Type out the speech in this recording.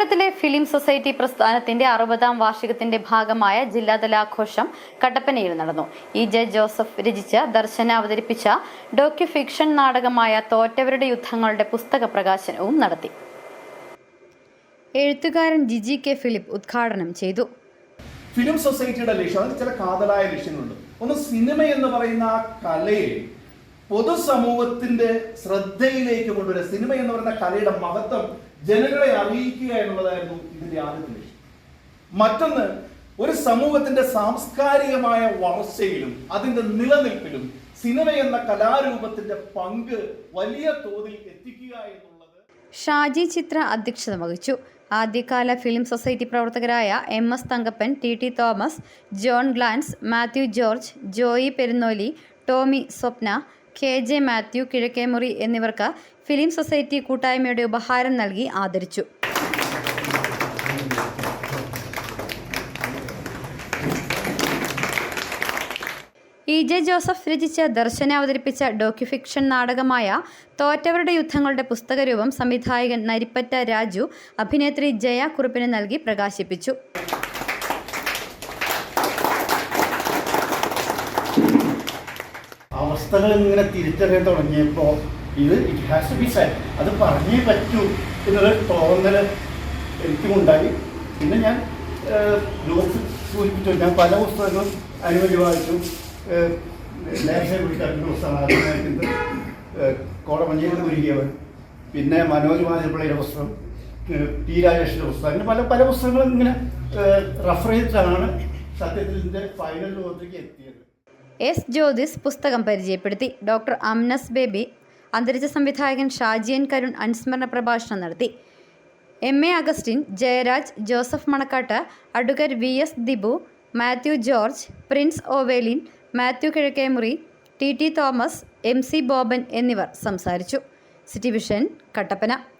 കേരളത്തിലെ film society പ്രസ്ഥാനത്തിന്റെ അറുപതാം വാർഷികത്തിന്റെ ഭാഗമായ ജില്ലാതല ആഘോഷം കട്ടപ്പനയിൽ നടന്നു. ഇ ജെ ജോസഫ് രചിച്ച ദർശന അവതരിപ്പിച്ച ഡോക്യു ഫിക്ഷൻ നാടകമായ തോറ്റവരുടെ യുദ്ധങ്ങളുടെ പുസ്തക പ്രകാശനവും നടത്തി. എഴുത്തുകാരൻ ജിജി കെ ഫിലിപ്പ് ഉദ്ഘാടനം ചെയ്തു. ഫിലിം സൊസൈറ്റിയുടെ ലക്ഷ്യം ചില കാതലായ ലക്ഷ്യങ്ങളുണ്ട്. ഒന്ന് സിനിമ എന്ന് പറയുന്ന ആ കലയെ പൊതുസമൂഹത്തിന്റെ ശ്രദ്ധയിലേക്ക് കൊണ്ടുവരിക സിനിമ എന്ന് പറയുന്ന കലയുടെ മഹത്വം ജനങ്ങളെ അറിയിക്കുക എന്നുള്ളതായിരുന്നു ഇതിന്റെ ആദ്യത്തെ ലക്ഷ്യം. മറ്റൊന്ന് ഒരു സമൂഹത്തിന്റെ സാംസ്കാരികമായ വളർച്ചയിലും അതിന്റെ നിലനിൽപ്പിലും സിനിമ എന്ന കലാരൂപത്തിന്റെ പങ്ക് വലിയ തോതിൽ എത്തിക്കുക എന്നുള്ളത് ഷാജി ചിത്ര അധ്യക്ഷത വഹിച്ചു. ആദ്യകാല ഫിലിം സൊസൈറ്റി പ്രവർത്തകരായ M S Thankappan T T Thomas John Glance Mathew George Joy Perunnoli Tomy Swapna K J Mathew Kizhakkemury എന്നിവർക്ക് ഫിലിം സൊസൈറ്റി കൂട്ടായ്മയുടെ ഉപഹാരം നൽകി ആദരിച്ചു. ഇ ജെ ജോസഫ് രചിച്ച ദർശന അവതരിപ്പിച്ച ഡോക്യുഫിക്ഷൻ നാടകമായ തോറ്റവരുടെ യുദ്ധങ്ങളുടെ പുസ്തകരൂപം സംവിധായകൻ നരിപ്പറ്റ രാജു അഭിനേത്രി ജയ കുറുപ്പിന് നൽകി പ്രകാശിപ്പിച്ചു. അവസ്ഥകൾ ഇങ്ങനെ തിരിച്ചറിയാൻ തുടങ്ങിയപ്പോൾ ഇത് it has to be set അത് പറഞ്ഞേ പറ്റൂ എന്നൊരു തോന്നൽ എനിക്കും ഉണ്ടായി പിന്നെ ഞാൻ ഗ്രൂപ്പ് സൂചിപ്പിച്ചു. ഞാൻ പല പുസ്തകങ്ങളും അനുമതി വായിച്ചു. നേരത്തെ വിളിക്കുന്ന പുസ്തകമാണ് ആദ്യമായിട്ട് ഒരുങ്ങിയവൻ പിന്നെ മനോജ് മാതിരിപ്പിള്ളയുടെ പുസ്തകം ടി രാജേഷിന്റെ പുസ്തകം അങ്ങനെ പല പല പുസ്തകങ്ങളും ഇങ്ങനെ റഫർ ചെയ്തിട്ടാണ് സത്യത്തിൽ ഇതിന്റെ ഫൈനൽ രൂപത്തിലേക്ക് എത്തിയത്. എസ് ജ്യോതിസ് പുസ്തകം പരിചയപ്പെടുത്തി. ഡോക്ടർ അംനസ് ബേബി അന്തരിച്ച സംവിധായകൻ ഷാജിയൻ കരുൺ അനുസ്മരണ പ്രഭാഷണം നടത്തി. M A Augustine Jayaraj Joseph Manakkattu advocate V S Dibu Mathew George Prince Ovelin Mathew Kizhakkemury T T Thomas M C Boban എന്നിവർ സംസാരിച്ചു. City vision Kattappana.